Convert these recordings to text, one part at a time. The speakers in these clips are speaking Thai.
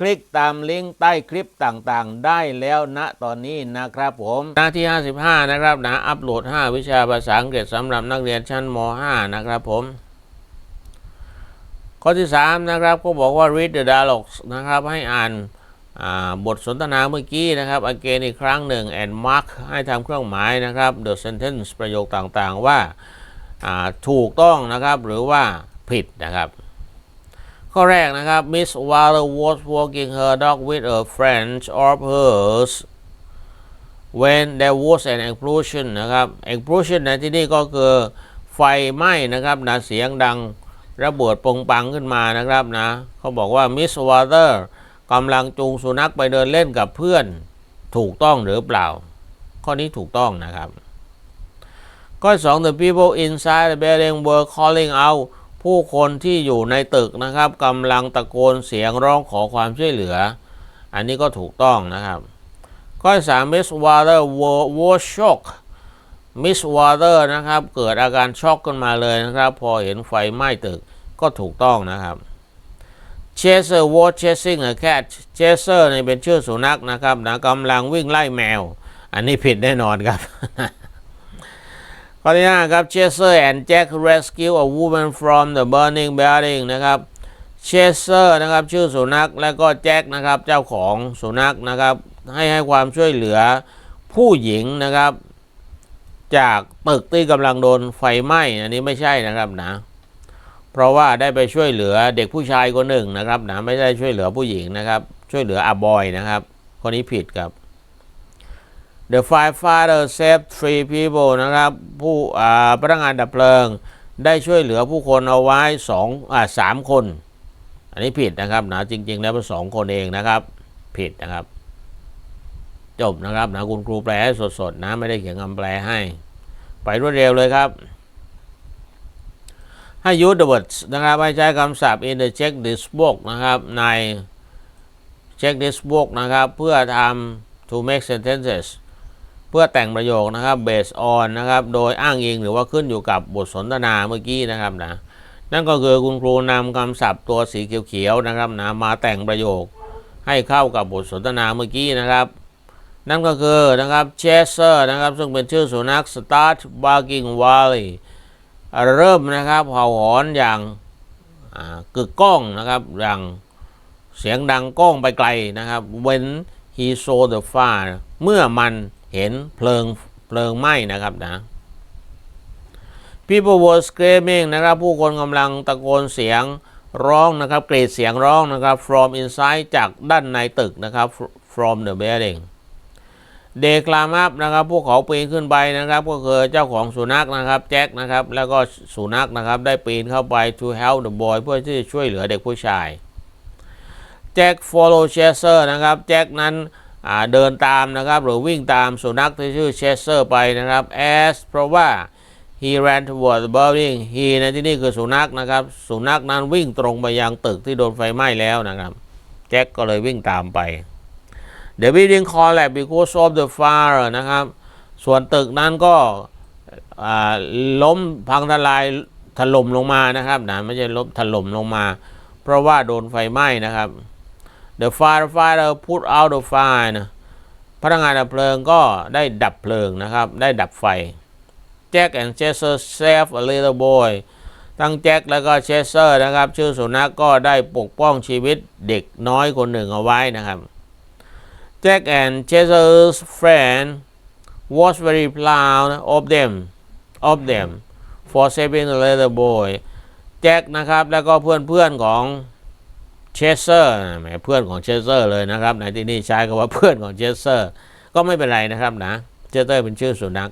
คลิกตามลิงก์ใต้คลิปต่างๆ ได้แล้วณตอนนี้นะครับผมหน้าที่ 55 นะครับนะอัปโหลด 5 วิชาภาษาอังกฤษสำหรับนักเรียนชั้นม .5 นะครับผมข้อที่ 3 นะครับก็บอกว่า read the dialogues นะครับให้อ่านบทสนทนาเมื่อกี้นะครับ again อีกครั้งหนึ่ง and mark ให้ทำเครื่องหมายนะครับ the sentence ประโยคต่างๆว่าถูกต้องนะครับหรือว่าผิดนะครับ ข้อแรกนะครับ Miss Waller was walking her dog with a friend of hers when there was an explosion นะครับ explosion ในที่นี่ก็คือไฟไหม้นะครับนะเสียงดังระเบิดปงปังขึ้นมานะครับนะเขาบอกว่า Miss Water กำลังจูงสุนัขไปเดินเล่นกับเพื่อนถูกต้องหรือเปล่า ข้อนี้ถูกต้องนะครับ ข้อสอง the people inside the building were calling out ผู้คนที่อยู่ในตึกนะครับกำลังตะโกนเสียงร้องขอความช่วยเหลือ อันนี้ก็ถูกต้องนะครับ ข้อสาม Miss Water was, was shocked Miss Water นะครับ เกิดอาการช็อกขึ้นมาเลยนะครับ พอเห็นไฟไหม้ตึกก็ถูกต้องนะครับ Chaser was chasing a cat Chaser นี่เป็นชื่อสุนัขนะครับนะกำลังวิ่งไล่แมว อันนี้ผิดแน่นอนครับ ข้อที่ห้าครับ Chaser and Jack rescue a woman from the burning building นะครับ Chaser นะครับชื่อสุนัขและก็แจ็คนะครับเจ้าของสุนัขนะครับให้ให้ความช่วยเหลือผู้หญิงนะครับ จากตึกที่กำลังโดนไฟไหม้อันนี้ไม่ใช่นะครับนะเพราะว่าได้ไปช่วยเหลือเด็กผู้ชายคนหนึ่งนะครับนะไม่ได้ช่วยเหลือผู้หญิงนะครับ ช่วยเหลืออาบอยนะครับ คนนี้ผิดครับ The firefighter saved three people นะครับ ผู้อ่าพนักงานดับเพลิง ได้ช่วยเหลือผู้คนเอาไว้สองอ่าสามคน อันนี้ผิดนะครับนะจริง ๆ แล้วเป็นสองคนเองนะครับ ผิดนะครับ จบนะครับนะคุณครูแปลให้สดๆนะไม่ได้เขียนคำแปลให้ ไปรวดเร็วเลยครับ ให้ use the words นะครับให้ใช้คำศัพท์ in the check this book นะครับใน check this book นะครับ เพื่อทำ to make sentences พื่อแต่งประโยคนะครับ based on นะครับ โดยอ้างอิงหรือว่าขึ้นอยู่กับบทสนทนาเมื่อกี้นะครับนะนั่นก็คือคุณครูนำคำศัพท์ตัวสีเขียวๆนะครับนะมาแต่งประโยคให้เข้ากับบทสนทนาเมื่อกี้นะครับ นั่นก็คือนะครับ Chaser นะครับ ซึ่งเป็นชื่อสุนัข start barking wildly เริ่มนะครับเห่าหอนอย่างกึกก้องนะครับอย่างเสียงดังก้องไปไกลนะครับ when he saw the fire เมื่อมัน เห็นเพลิงเพลิงไหม้นะครับนะ people were screaming นะครับ ผู้คนกำลังตะโกนเสียงร้องนะครับกรีดเสียงร้องนะครับ from inside จากด้านในตึกนะครับ from the building เดคลามับนะครับ พวกเขาปีนขึ้นไปนะครับ ก็คือเจ้าของสุนัขนะครับแจ็คนะครับ แล้วก็สุนัขนะครับ ได้ปีนเข้าไป to help the boy เพื่อที่จะช่วยเหลือเด็กผู้ชายแจ็ค follow chaser นะครับ แจ็คนั้น เดินตามนะครับ หรือวิ่งตามสุนัขที่ชื่อ chaser ไปนะครับ as เพราะว่า he ran toward the building he ในที่นี่คือสุนัขนะครับ สุนัขนั้นวิ่งตรงไปยังตึกที่โดนไฟไหม้แล้วนะครับ แจ็คก็เลยวิ่งตามไป The building collapsed because of the fire นะครับ ส่วนตึกนั้นก็ล้มพังทลายถล่มลงมานะครับนะไม่ใช่ล้มถล่มลงมา เพราะว่าโดนไฟไหม้นะครับ The firefighter put out the fire นะพนักงานดับเพลิงก็ได้ดับเพลิงนะครับ ได้ดับไฟ Jack and Chester save a little boy ทั้งแจ็คแล้วก็เชสเตอร์นะครับ ชื่อสุนัขก็ได้ปกป้องชีวิตเด็กน้อยคนหนึ่งเอาไว้นะครับแจ็คแอนเชสเตอร์ friend was very proud of them of them for saving the little boy แจ็คนะครับ แล้วก็เพื่อนๆของ เชสเซอร์แหมเพื่อนของเชสเซอร์เลยนะครับ ในที่นี่ใช้คำว่าเพื่อนของเชสเซอร์ ก็ไม่เป็นไรนะครับนะเชสเซอร์เป็นชื่อสุนัข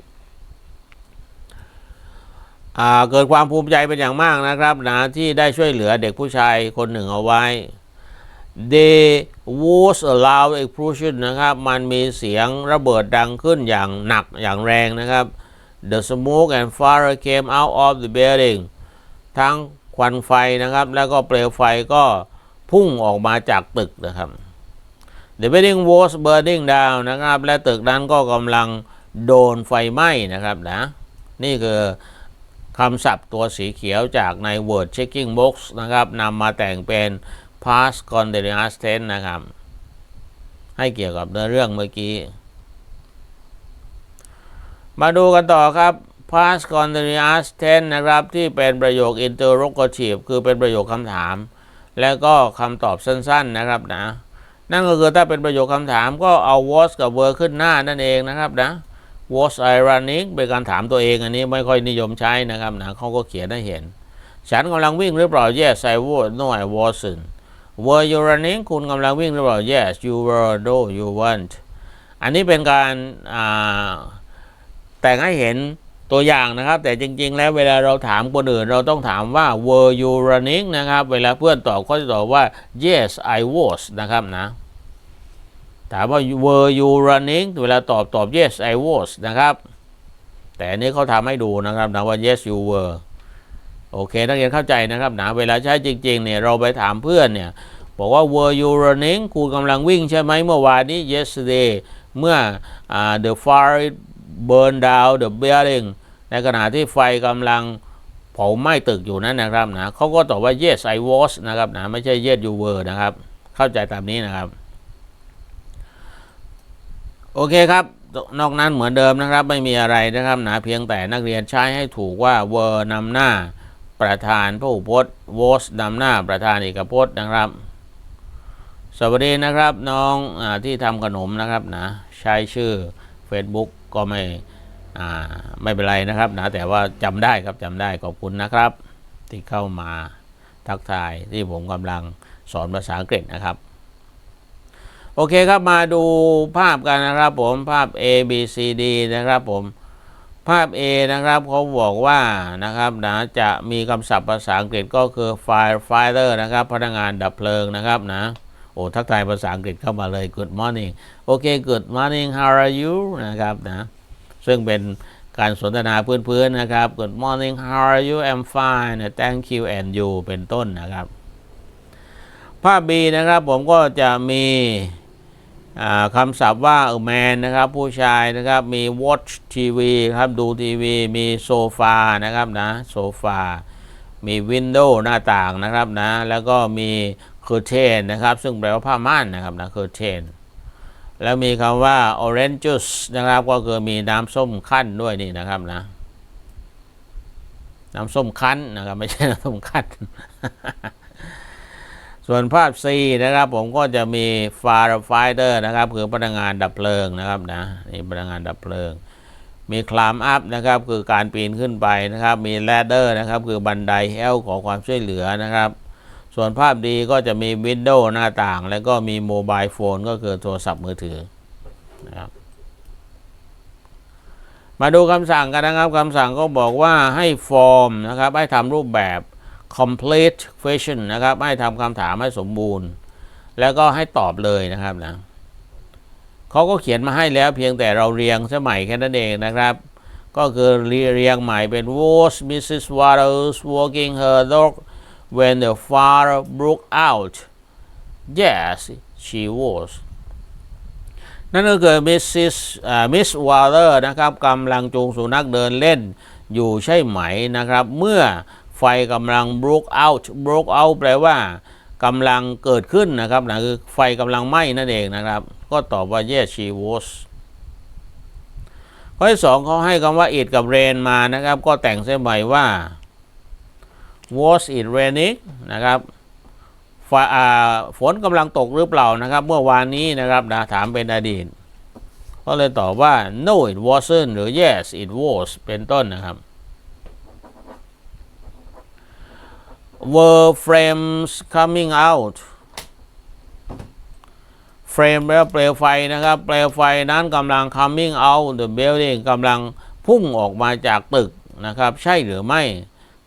เกิดความภูมิใจเป็นอย่างมากนะครับนะที่ได้ช่วยเหลือเด็กผู้ชายคนหนึ่งเอาไว้ They was a loud explosion นะครับมันมีเสียงระเบิดดังขึ้นอย่างหนักอย่างแรงนะครับ the smoke and fire came out of the building ทั้งควันไฟนะครับ แล้วก็เปลวไฟก็ พุ่งออกมาจากตึกนะครับ The building was burning down นะครับ และตึกนั้นก็กำลังโดนไฟไหม้นะครับนะ นี่คือคำศัพท์ตัวสีเขียวจากใน word checking box นะครับนำมาแต่งเป็น past continuous tense นะครับ ให้เกี่ยวกับเนื้อเรื่องเมื่อกี้ มาดูกันต่อครับ past continuous tense นะครับ ที่เป็นประโยค interrogative คือเป็นประโยคคำถาม แล้วก็คำตอบสั้นๆนะครับนะ นั่นก็คือถ้าเป็นประโยคคำถามก็เอา was กับ were ขึ้นหน้านั่นเองนะครับนะ was I running เป็นการถามตัวเองอันนี้ไม่ค่อยนิยมใช้นะครับนะเขาก็เขียนให้เห็น ฉันกำลังวิ่งหรือเปล่า yes I was no I wasn't were you running คุณกำลังวิ่งหรือเปล่า yes you were no you weren't อันนี้เป็นการอ่าแต่งให้เห็น ตัวอย่างนะครับ แต่จริง ๆ แล้วเวลาเราถามคนอื่น เราต้องถามว่า were you running นะครับ เวลาเพื่อนตอบเขาจะตอบว่า yes I was นะครับนะถามว่า were you running เวลาตอบตอบ yes I was นะครับ แต่อันนี้เขาทำให้ดูนะครับนะว่า yes you were โอเค นักเรียนเข้าใจนะครับนะเวลาใช้จริง ๆ เนี่ย เราไปถามเพื่อนเนี่ย บอกว่า were you running คุณกำลังวิ่งใช่ไหมเมื่อวานนี้ yesterday เมื่ออ the fire burn down the building ในขณะที่ไฟกำลังเผาไหม้ตึกอยู่นั่นนะครับนะเขาก็ตอบว่า yes I was นะครับนะไม่ใช่ yes you were นะครับ เข้าใจตามนี้นะครับ โอเคครับ นอกนั้นเหมือนเดิมนะครับ ไม่มีอะไรนะครับนะเพียงแต่นักเรียนใช้ให้ถูกว่า were นำหน้าประธานพหูพจน์ was นำหน้าประธานเอกพจน์นะครับ สวัสดีนะครับน้องอที่ทำขนมนะครับนะใช้ชื่อ Facebook ก็ไม่ไม่เป็นไรนะครับนะแต่ว่าจำได้ครับจำได้ขอบคุณนะครับ ที่เข้ามาทักทายที่ผมกำลังสอนภาษาอังกฤษนะครับ โอเคครับมาดูภาพกันนะครับผมภาพ A B C D นะครับผมภาพ A นะครับเขาบอกว่านะครับนะจะมีคำศัพท์ภาษาอังกฤษก็คือ firefighter นะครับพนักงานดับเพลิงนะครับนะ โอ้ทักทายภาษาอังกฤษเข้ามาเลย good morning โอเค good morning how are you นะครับนะซึ่งเป็นการสนทนาพื้นๆนะครับ good morning how are you I'm fine thank you and you เป็นต้นนะครับ ภาพ B นะครับผมก็จะมีคำศัพท์ว่า a man นะครับ ผู้ชายนะครับมี watch TV ครับดูทีวีมีโซฟานะครับนะโซฟามี window หน้าต่างนะครับนะ แล้วก็มี curtain นะครับ ซึ่งแปลว่าผ้าม่านนะครับนะ curtain แล้วมีคำว่า orange juice นะครับ ก็คือมีน้ำส้มขั้นด้วยนี่นะครับนะ น้ำส้มคั้นนะครับไม่ใช่น้ำส้มคั้น ส่วนภาพ C นะครับ ผมก็จะมี firefighter นะครับ คือพนักงานดับเพลิงนะครับนะนี่พนักงานดับเพลิง มี climb up นะครับ คือการปีนขึ้นไปนะครับ มี ladder นะครับ คือบันได help ขอความช่วยเหลือนะครับ ส่วนภาพดีก็จะมี window หน้าต่าง แล้วก็มี mobile phone ก็คือโทรศัพท์มือถือนะครับมาดูคำสั่งกันนะครับคำสั่งก็บอกว่าให้ฟอร์มนะครับ ให้ทำรูปแบบ complete question นะครับ ให้ทำคำถามให้สมบูรณ์ แล้วก็ให้ตอบเลยนะครับนะเขาก็เขียนมาให้แล้วเพียงแต่เราเรียงสมัยแค่นั้นเองนะครับ ก็คือเรียงใหม่เป็น was Mrs. Waters walking her dog when the fire broke out yes she was นั่นก็คือ Mrs. อ่า Miss Water นะครับกำลังจูงสุนัขเดินเล่นอยู่ใช่ไหมนะครับ เมื่อไฟกำลัง broke out broke out แปลว่ากำลังเกิดขึ้นนะครับนะคือไฟกำลังไหม้นั่นเองนะครับ ก็ตอบว่า yes she was ข้อที่สองเขาให้คำว่า it กับ rain มานะครับ ก็แต่งเส้นใหม่ว่า was it raining นะครับฝฝนกำลังตกหรือเปล่านะครับ เมื่อวานนี้นะครับนะถามเป็นอดีตก็เลยตอบว่า no it wasn't หรือ yes it was เป็นต้นนะครับ were frames coming out เฟรมแปลว่าเปลวไฟนะครับ เปลวไฟนั้นกำลัง coming out the building กำลังพุ่งออกมาจากตึกนะครับ ใช่หรือไม่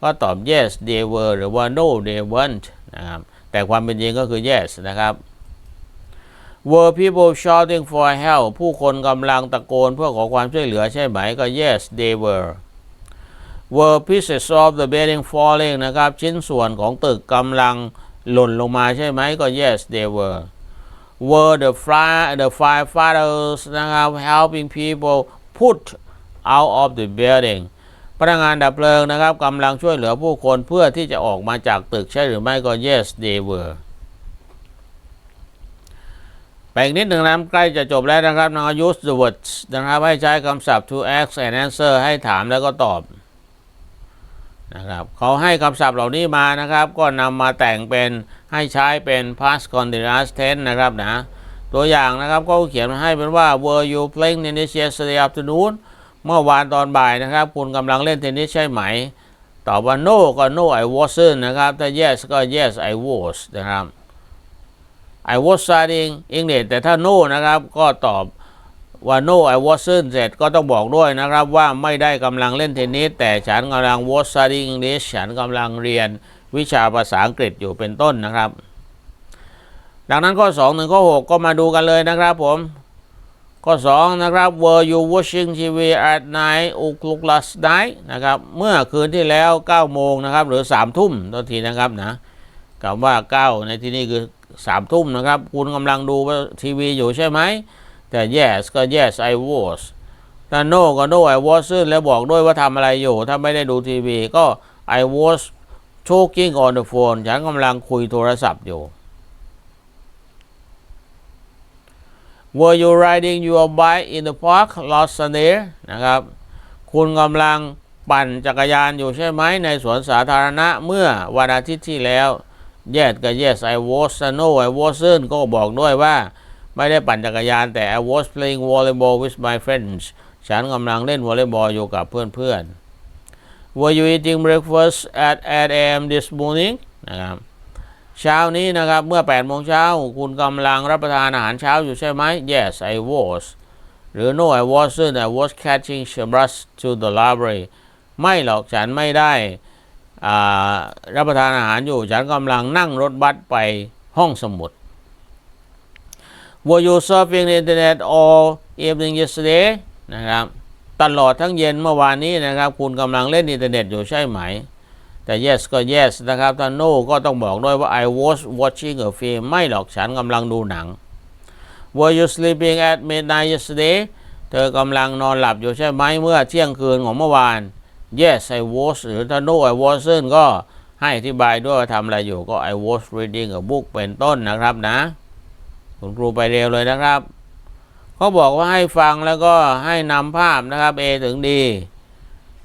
ก็ตอบ yes they were หรือว่า no they weren't นะครับแต่ความเป็นจริงก็คือ yes นะครับ Were people shouting for help ผู้คนกำลังตะโกนเพื่อขอความช่วยเหลือใช่ไหมก็ yes they were Were pieces of the building falling นะครับชิ้นส่วนของตึกกำลังหล่นลงมาใช่ไหมก็ yes they were Were the fire the firefighters นะครับ helping people put out of the building พนักงานดับเพลิงนะครับกำลังช่วยเหลือผู้คนเพื่อที่จะออกมาจากตึกใช่หรือไม่ก็ yes they were ไปอีกนิดหนึ่งนะครับใกล้จะจบแล้วนะครับน้อง use the words นะครับให้ใช้คำศัพท์ to ask and answer ให้ถามแล้วก็ตอบนะครับเขาให้คำศัพท์เหล่านี้มานะครับ ก็นำมาแต่งเป็นให้ใช้เป็น past continuous tense นะครับนะตัวอย่างนะครับก็เขียนมาให้เป็นว่า were you playing tennis yesterday afternoon เมื่อวานตอนบ่ายนะครับ คุณกำลังเล่นเทนนิสใช่ไหม ตอบว่า no ก็ no I wasn't นะครับ ถ้า yes ก็ yes I was นะครับ I was studying English แต่ถ้า no นะครับ ก็ตอบว่า no I wasn't เสร็จก็ต้องบอกด้วยนะครับว่าไม่ได้กำลังเล่นเทนนิสแต่ฉันกำลัง was studying English ฉันกำลังเรียนวิชาภาษาอังกฤษอยู่เป็นต้นนะครับ ดังนั้นข้อ 2 ถึงข้อ 6 ก็มาดูกันเลยนะครับผม ข้อ 2 นะครับ Were you watching TV at night o'clock last night นะครับ เมื่อคืนที่แล้ว 9 โมงนะครับ หรือ 3 ทุ่มตัวทีนะครับนะคำว่า 9 ในที่นี้คือ 3 ทุ่มนะครับ คุณกำลังดูทีวีอยู่ใช่ไหม แต่ yes ก็ yes I was ถ้า no ก็ no I wasn't แล้วบอกด้วยว่าทำอะไรอยู่ ถ้าไม่ได้ดูทีวีก็ I was talking on the phone ฉันกำลังคุยโทรศัพท์อยู่ Were you riding your bike in the park last Sunday นะครับ คุณกำลังปั่นจักรยานอยู่ใช่ไหมในสวนสาธารณะเมื่อวันอาทิตย์ที่แล้ว Yes ก็ Yes I was no I wasn't ก็บอกด้วยว่า ไม่ได้ปั่นจักรยานแต่ I was playing volleyball with my friends ฉันกำลังเล่นวอลเลย์บอลอยู่กับเพื่อนๆ Were you eating breakfast at 8 a.m. this morning นะครับ เช้านี้นะครับ เมื่อ8โมงเช้า คุณกำลังรับประทานอาหารเช้าอยู่ใช่ไหม Yes I was หรือ No I wasn't I was catching the bus to the library ไม่หรอกฉันไม่ได้อ่ารับประทานอาหารอยู่ ฉันกำลังนั่งรถบัสไปห้องสมุด Were you surfing the internet all evening yesterday นะครับ ตลอดทั้งเย็นเมื่อวานนี้นะครับ คุณกำลังเล่นอินเทอร์เน็ตอยู่ใช่ไหม แต่ yes ก็ yes นะครับ ถ้า no ก็ต้องบอกด้วยว่า I was watching a film ไม่หรอกฉันกำลังดูหนัง Were you sleeping at midnight yesterday เธอกำลังนอนหลับอยู่ใช่ไหมเมื่อเที่ยงคืนของเมื่อวาน Yes I was หรือถ้า no I wasn't ก็ให้อธิบายด้วยว่าทำอะไรอยู่ก็ I was reading a book เป็นต้นนะครับนะ คุณครูไปเร็วเลยนะครับเขาบอกว่าให้ฟังแล้วก็ให้นำภาพนะครับ A ถึง D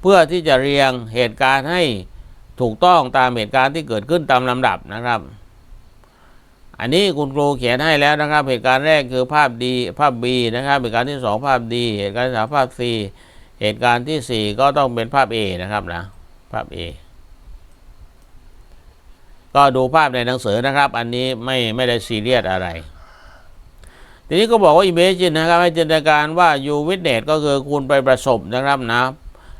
เพื่อที่จะเรียงเหตุการณ์ให้ ถูกต้องตามเหตุการณ์ที่เกิดขึ้นตามลำดับนะครับ อันนี้คุณครูเขียนให้แล้วนะครับ เหตุการณ์แรกคือภาพดีภาพ B นะครับ เหตุการณ์ที่สองภาพ D เหตุการณ์ที่สามภาพ C เหตุการณ์ที่สี่ก็ต้องเป็นภาพ A นะครับนะภาพ A ก็ดูภาพในหนังสือนะครับ อันนี้ไม่ไม่ได้ซีเรียสอะไร ทีนี้ก็บอกว่า imagine นะครับให้จินตนาการว่า you witness ก็คือคุณไปประสบนะครับนะ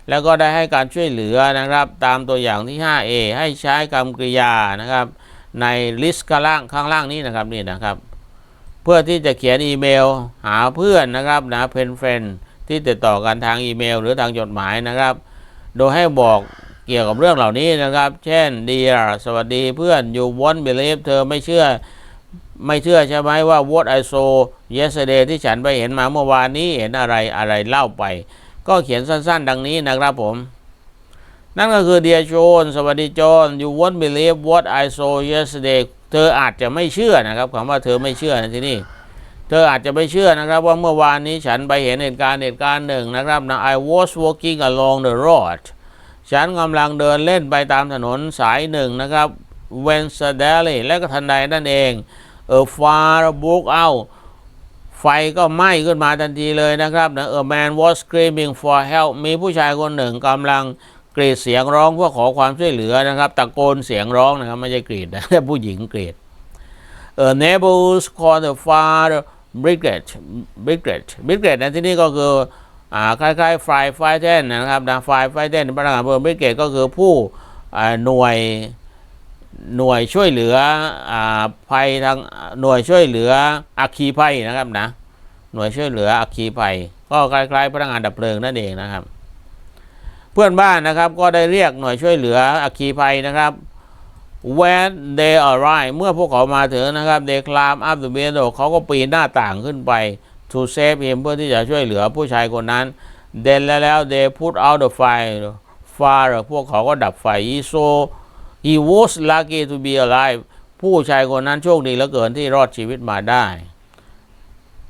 แล้วก็ได้ให้การช่วยเหลือนะครับ ตามตัวอย่างที่ 5a ให้ใช้คำกริยานะครับ ในลิสต์ข้างล่างข้างล่างนี้นะครับนี่นะครับ เพื่อที่จะเขียนอีเมล หาเพื่อนนะครับนะเพนเฟนที่ติดต่อกันทางอีเมล หรือทางจดหมายนะครับ โดยให้บอกเกี่ยวกับเรื่องเหล่านี้นะครับ เช่น dear สวัสดีเพื่อน you won't believe เธอไม่เชื่อไม่เชื่อใช่ไหมว่า what I saw yesterday ที่ฉันไปเห็นมาเมื่อวานนี้เห็นอะไรอะไรเล่าไป ก็เขียนสั้นๆ ดังนี้นะครับผม นั่นก็คือ Dear John สวัสดีจอน you won't believe what I saw yesterday เธออาจจะไม่เชื่อนะครับคำว่าเธอไม่เชื่อในที่นี่เธออาจจะไม่เชื่อนะครับว่าเมื่อวานนี้ฉันไปเห็นเหตุการณ์เหตุการณ์หนึ่งนะครับนะ I was walking along the road ฉันกำลังเดินเล่นไปตามถนนสายหนึ่งนะครับ when suddenly และก็ทันใดนั่นเอง a fire broke out ไฟก็ไหม้ขึ้นมาทันทีเลยนะครับนะ A man was screaming for help มีผู้ชายคนหนึ่งกำลังกรีดเสียงร้องเพื่อขอความช่วยเหลือนะครับ ตะโกนเสียงร้องนะครับ ไม่ใช่กรีดนะแต่ผู้หญิงกรีด A neighbors called the fire brigade brigade brigade ในที่นี้ก็คืออ่าคล้ายๆไฟไฟเทนนะครับนะไฟไฟเทนพนักงานเพลิง brigade ก็คือผู้หน่วย หน่วยช่วยเหลืออภัยทางหน่วยช่วยเหลืออัคคีภัยนะครับนะหน่วยช่วยเหลืออัคคีภัย ก็คล้ายๆพนักงานดับเพลิงนั่นเองนะครับ เพื่อนบ้านนะครับก็ได้เรียกหน่วยช่วยเหลืออัคคีภัยนะครับ when they arrive เมื่อพวกเขามาถึงนะครับ they climb up the window เขาก็ปีนหน้าต่างขึ้นไป to save him เพื่อที่จะช่วยเหลือผู้ชายคนนั้น then แล้วแล้ว they put out the fire fire พวกเขาก็ดับไฟ so he was lucky to be alive ผู้ชายคนนั้นโชคดีเหลือเกินที่รอดชีวิตมาได้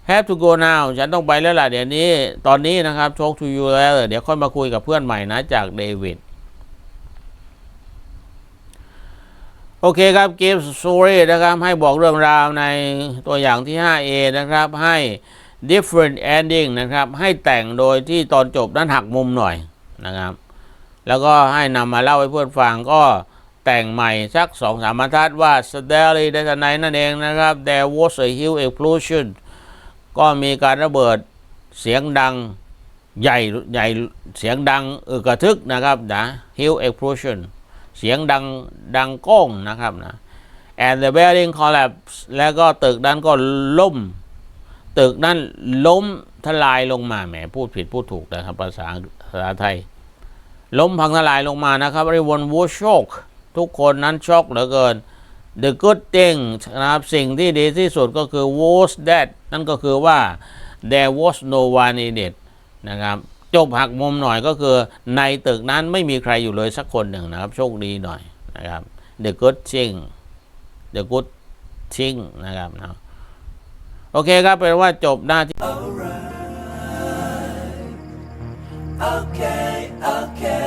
have to go now ฉันต้องไปแล้วล่ะเดี๋ยวนี้ ตอนนี้นะครับ talk to you แล้ว เดี๋ยวค่อยมาคุยกับเพื่อนใหม่นะจากเดวิดโอเคครับ give story นะครับให้บอกเรื่องราวในตัวอย่างที่ 5a นะครับ ให้ different ending นะครับ ให้แต่งโดยที่ตอนจบนั้นหักมุมหน่อยนะครับ แล้วก็ให้นำมาเล่าให้เพื่อนฟังก็ แต่งใหม่สักสองสามบรรทัดว่า steadily ได้ทันใดนั่นเองนะครับ there was a huge explosion ก็มีการระเบิดเสียงดังใหญ่ใหญ่เสียงดังอึกระทึกนะครับนะ huge explosion เสียงดังดังก้องนะครับนะ and the building collapse แล้วก็ตึกนั้นก็ล่ม ตึกนั้นล้มทลายลงมาแหมพูดผิดพูดถูกนะครับภาษาภาษาไทย ล้มพังทลายลงมานะครับ everyone was shocked ทุกคนนั้นช็อกเหลือเกิน the good thing นะครับสิ่งที่ดีที่สุดก็คือ was that นั่นก็คือว่า there was no one in it นะครับจบหักมุมหน่อยก็คือในตึกนั้นไม่มีใครอยู่เลยสักคนหนึ่งนะครับ โชคดีหน่อยนะครับ the good thing the good thing นะครับนะโอเคครับเป็นว่าจบหน้าที่ Okay.